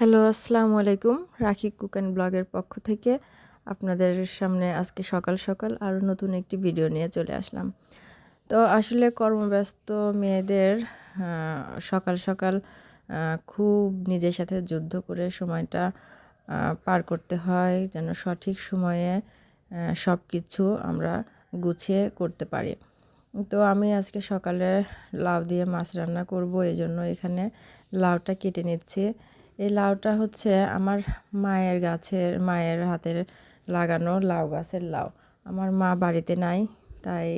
Hello, আসসালামু আলাইকুম। রাখি কুক অ্যান্ড ব্লগের পক্ষ থেকে আপনাদের সামনে আজকে সকাল সকাল আরও নতুন একটি ভিডিও নিয়ে চলে আসলাম। তো আসলে কর্মব্যস্ত মেয়েদের সকাল সকাল খুব নিজের সাথে যুদ্ধ করে সময়টা পার করতে হয় যেন সঠিক সময়ে সব কিছু আমরা গুছিয়ে করতে পারি। তো আমি আজকে সকালে লাউ দিয়ে মাছ রান্না করব এই জন্য এখানে লাউটা কেটে নিচ্ছি। এই লাউটা হচ্ছে আমার মায়ের গাছের, মায়ের হাতের লাগানো লাউ গাছের লাউ। আমার মা বাড়িতে নাই, তাই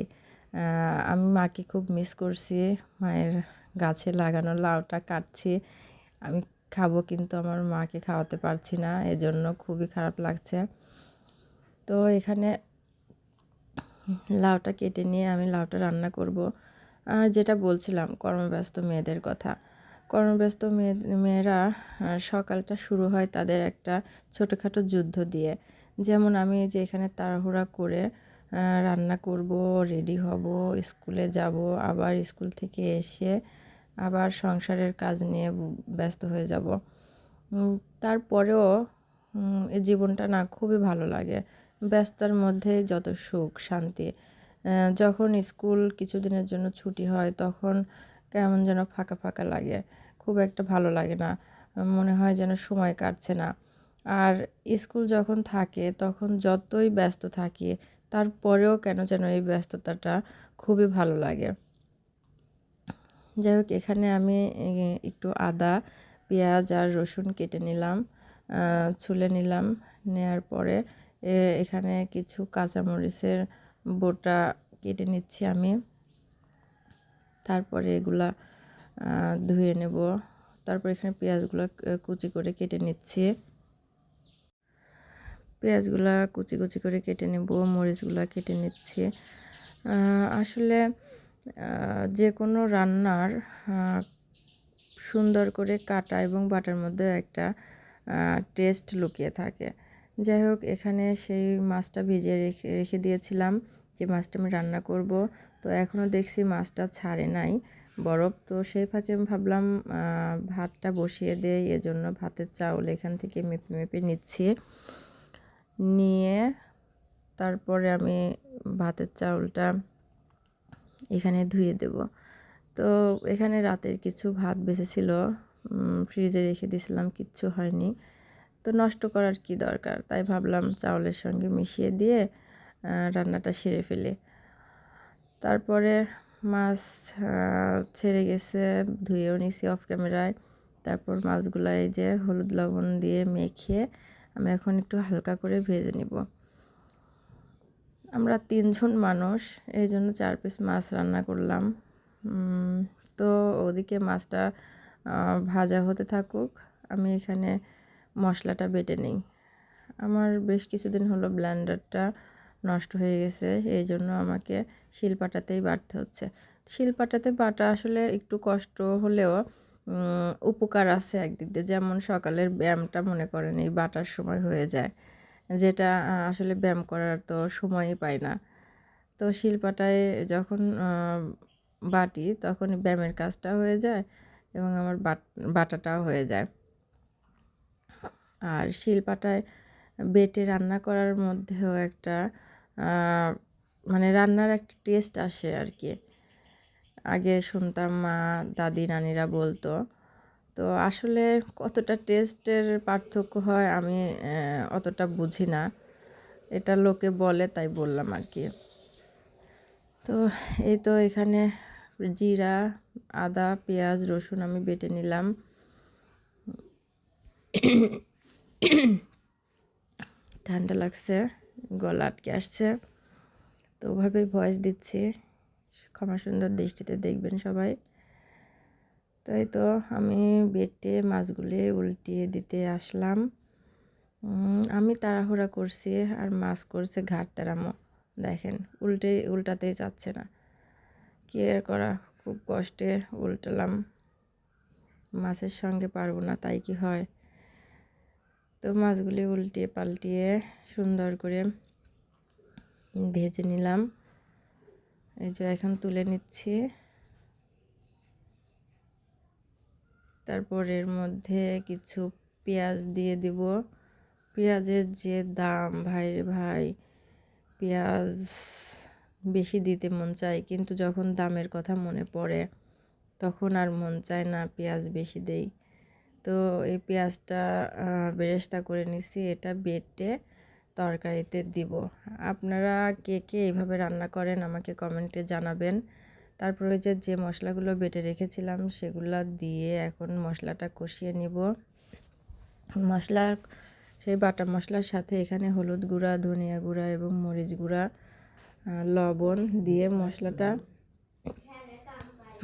আমি মাকে খুব মিস করছি, মায়ের গাছে লাগানো লাউটা কাটছি। আমি খাব কিন্তু আমার মাকে খাওয়াতে পারছি না, এজন্য খুবই খারাপ লাগছে। তো এখানে লাউটা কেটে নিয়ে আমি লাউটা রান্না করব। আর যেটা বলছিলাম, কর্মব্যস্ত মেয়েদের কথা। কর্মব্যস্ত মেয়ে, মেয়েরা সকালটা শুরু হয় তাদের একটা ছোটোখাটো যুদ্ধ দিয়ে। যেমন আমি যে এখানে তাড়াহুড়া করে রান্না করব রেডি হব, স্কুলে যাব, আবার স্কুল থেকে এসে আবার সংসারের কাজ নিয়ে ব্যস্ত হয়ে যাব। তারপরেও এই জীবনটা না খুবই ভালো লাগে। ব্যস্ততার মধ্যে যত সুখ, শান্তি। যখন স্কুল কিছুদিনের জন্য ছুটি হয় তখন কেমন যেন ফাঁকা ফাঁকা লাগে। খুব একটা ভালো লাগে না। মনে হয় যেন সময় কাটছে না। আর স্কুল যখন থাকে, তখন যতই ব্যস্ত থাকি, তারপরেও কেন যেন এই ব্যস্ততাটা খুবই ভালো লাগে। যাই হোক, এখানে আমি একটু আদা, পেঁয়াজ আর রসুন কেটে নিলাম ছুলে নিলাম। নেয়ার পরে এখানে কিছু কাঁচামরিচের বোটা কেটে নিচ্ছি আমি। তারপরে এগুলা ধুয়ে নেব। তারপর এখানে পেঁয়াজগুলো কুচি করে কেটে নিচ্ছি। পেঁয়াজগুলা কুচি কুচি করে কেটে নেব, মরিচগুলা কেটে নিচ্ছি। আসলে যে কোনো রান্নার সুন্দর করে কাটা এবং বাটার মধ্যে একটা টেস্ট লুকিয়ে থাকে। যাই হোক, এখানে সেই মাছটা ভিজিয়ে রেখে রেখে দিয়েছিলাম। যে মাছটা আমি রান্না করব, তো এখনও দেখছি মাছটা ছাড়ে নাই। বরফ তো সেই ফাঁকে আমি ভাবলাম ভাতটা বসিয়ে দেই, এজন্য ভাতের চাউল এখান থেকে মেপে মেপে নিচ্ছি। নিয়ে তারপরে আমি ভাতের চাউলটা এখানে ধুয়ে দেব। তো এখানে রাতের কিছু ভাত বেঁচেছিল ফ্রিজে রেখে দিয়েছিলাম, কিচ্ছু হয়নি। তো নষ্ট করার কি দরকার? তাই ভাবলাম চাউলের সঙ্গে মিশিয়ে দিয়ে রান্নাটা সেরে ফেলে। তারপরে মাছ ছেড়ে গেছে ধুয়েও নিছি অফ ক্যামেরায় তারপর মাছগুলো এই যে হলুদ লবণ দিয়ে মেখে আমি এখন একটু হালকা করে ভেজে নিব। আমরা তিনজন মানুষ, এই জন্য চার পিস মাছ রান্না করলাম। তো ওদিকে মাছটা ভাজা হতে থাকুক, আমি এখানে মশলাটা বেটে নিই। আমার বেশ কিছুদিন হলো ব্লেন্ডারটা নষ্ট হয়ে গেছে, এই জন্য আমাকে শিলপাটাতেই বাটতে হচ্ছে। শিলপাটাতে বাটা আসলে একটু কষ্ট হলেও উপকার আছে একদিক দিয়ে। যেমন সকালের ব্যায়ামটা মনে করেন, এই বাটার সময় হয়ে যায়। যেটা আসলে ব্যায়াম করার তো সময়ই পাই না। তো শিলপাটায় যখন বাটি তখন ব্যায়ামের কাজটা হয়ে যায় এবং আমার বাট, বাটাটাও হয়ে যায়। আর শিলপাটায় বেটে রান্না করার মধ্যেও একটা মানে রান্নার একটা টেস্ট আসে আর কি আগে শুনতাম মা, দাদি, নানিরা বলতো। তো আসলে কতটা টেস্টের পার্থক্য হয় আমি অতটা বুঝি না। এটা লোকে বলে তাই বললাম আর কি তো এই তো এখানে জিরা, আদা, পেঁয়াজ, রসুন আমি বেটে নিলাম। ঠান্ডা লাগছে। গলা আটকে আসছে। তো ওভাবেই ভয়েস দিচ্ছি। ক্ষমা সুন্দর দৃষ্টিতে দেখবেন সবাই। তাই তো আমি বেটে মাছগুলি উল্টিয়ে দিতে আসলাম। আমি তাড়াহুড়া করছি আর মাছ করছে ঘাট তেরামো। দেখেন, উল্টে, উল্টাতেই যাচ্ছে না। কি আর করা? খুব কষ্টে উল্টালাম। মাছের সঙ্গে পারব না, তাই কি হয়? তো মাছগুলি উল্টিয়ে পাল্টিয়ে সুন্দর করে ভেজে নিলাম। এই যে এখন তুলে নিচ্ছি। তারপর এর মধ্যে কিছু পেঁয়াজ দিয়ে দিব। পেঁয়াজের যে দাম, ভাই ভাই, পেঁয়াজ বেশি দিতে মন চায়, কিন্তু যখন দামের কথা মনে পড়ে, তখন আর মন চায় না পেঁয়াজ বেশি দেই। তো এই পেঁয়াজটা বেরেস্তা করে নিছি, এটা বেটে তরকারিতে দিব। আপনারা কে কে এইভাবে রান্না করেন আমাকে কমেন্টে জানাবেন। তারপরে যে যে মশলাগুলো বেটে রেখেছিলাম, সেগুলো দিয়ে এখন মশলাটা কষিয়ে নিব। মশলার সেই বাটা মশলার সাথে এখানে হলুদ গুঁড়া, ধনিয়া গুঁড়া এবং মরিচ গুঁড়া লবণ দিয়ে মশলাটা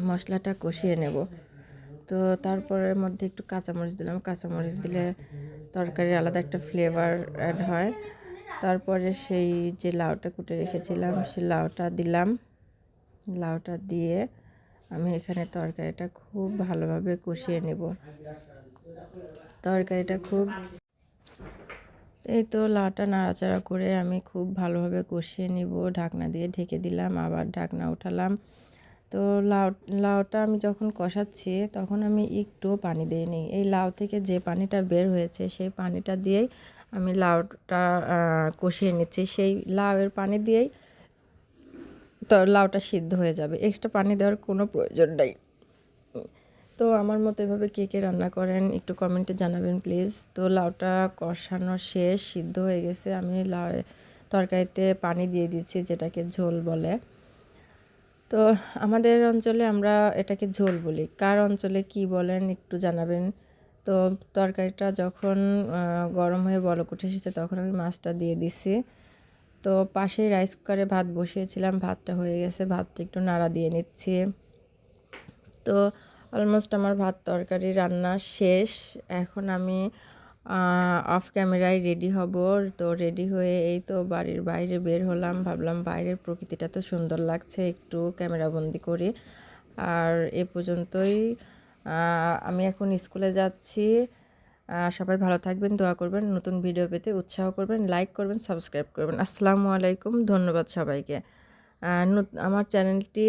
মশলাটা কষিয়ে নেব। তো তারপরের মধ্যে একটু কাঁচামরিচ দিলাম। কাঁচামরিচ দিলে তরকারির আলাদা একটা ফ্লেভার অ্যাড হয়। তারপরে সেই যে লাউটা কুটে রেখেছিলাম, সেই লাউটা দিলাম। লাউটা দিয়ে আমি এখানে তরকারিটা খুব ভালোভাবে কষিয়ে নেব। তরকারিটা খুব এই তো লাউটা নাড়াচাড়া করে আমি খুব ভালোভাবে কষিয়ে নিব। ঢাকনা দিয়ে ঢেকে দিলাম, আবার ঢাকনা উঠালাম। তো লাউ, লাউটা আমি যখন কষাচ্ছি, তখন আমি একটু পানি দিইনি। এই লাউ থেকে যে পানিটা বের হয়েছে, সেই পানিটা দিয়েই আমি লাউটা কষিয়ে নিচ্ছি। সেই লাউয়ের পানি দিয়েই তো লাউটা সিদ্ধ হয়ে যাবে। এক্সট্রা পানি দেওয়ার কোনো প্রয়োজন নেই। তো আমার মতো এভাবে কে কে রান্না করেন, একটু কমেন্টে জানাবেন প্লিজ। তো লাউটা কষানো শেষ, সিদ্ধ হয়ে গেছে। আমি লাউ তরকারিতে পানি দিয়ে দিচ্ছি, যেটাকে ঝোল বলে। তো আমাদের অঞ্চলে আমরা এটাকে ঝোল বলি। কার অঞ্চলে কি বলেন একটু জানাবেন? তো তরকারিটা যখন গরম হয়ে বলক এসেছে তখন আমি মাছটা দিয়ে দিছি। তো পাশে রাইস কুকারে ভাত বসিয়েছিলাম, ভাতটা হয়ে গেছে, ভাতটা একটু নাড়া দিয়ে নিচ্ছি। তো অলমোস্ট আমার ভাত তরকারি রান্না শেষ। এখন আমি অফ ক্যামেরায় রেডি হব। তো রেডি হয়ে এই তো বাড়ির বাইরে বের হলাম। ভাবলাম বাইরের প্রকৃতিটা তো সুন্দর লাগছে, একটু ক্যামেরাবন্দি করি। আর এ পর্যন্তই। আমি এখন স্কুলে যাচ্ছি। সবাই ভালো থাকবেন, দোয়া করবেন, নতুন ভিডিও পেতে উৎসাহ করবেন লাইক করবেন সাবস্ক্রাইব করবেন। আসসালামু আলাইকুম, ধন্যবাদ সবাইকে। আমার চ্যানেলটি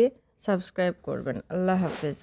সাবস্ক্রাইব করবেন। আল্লাহ হাফেজ।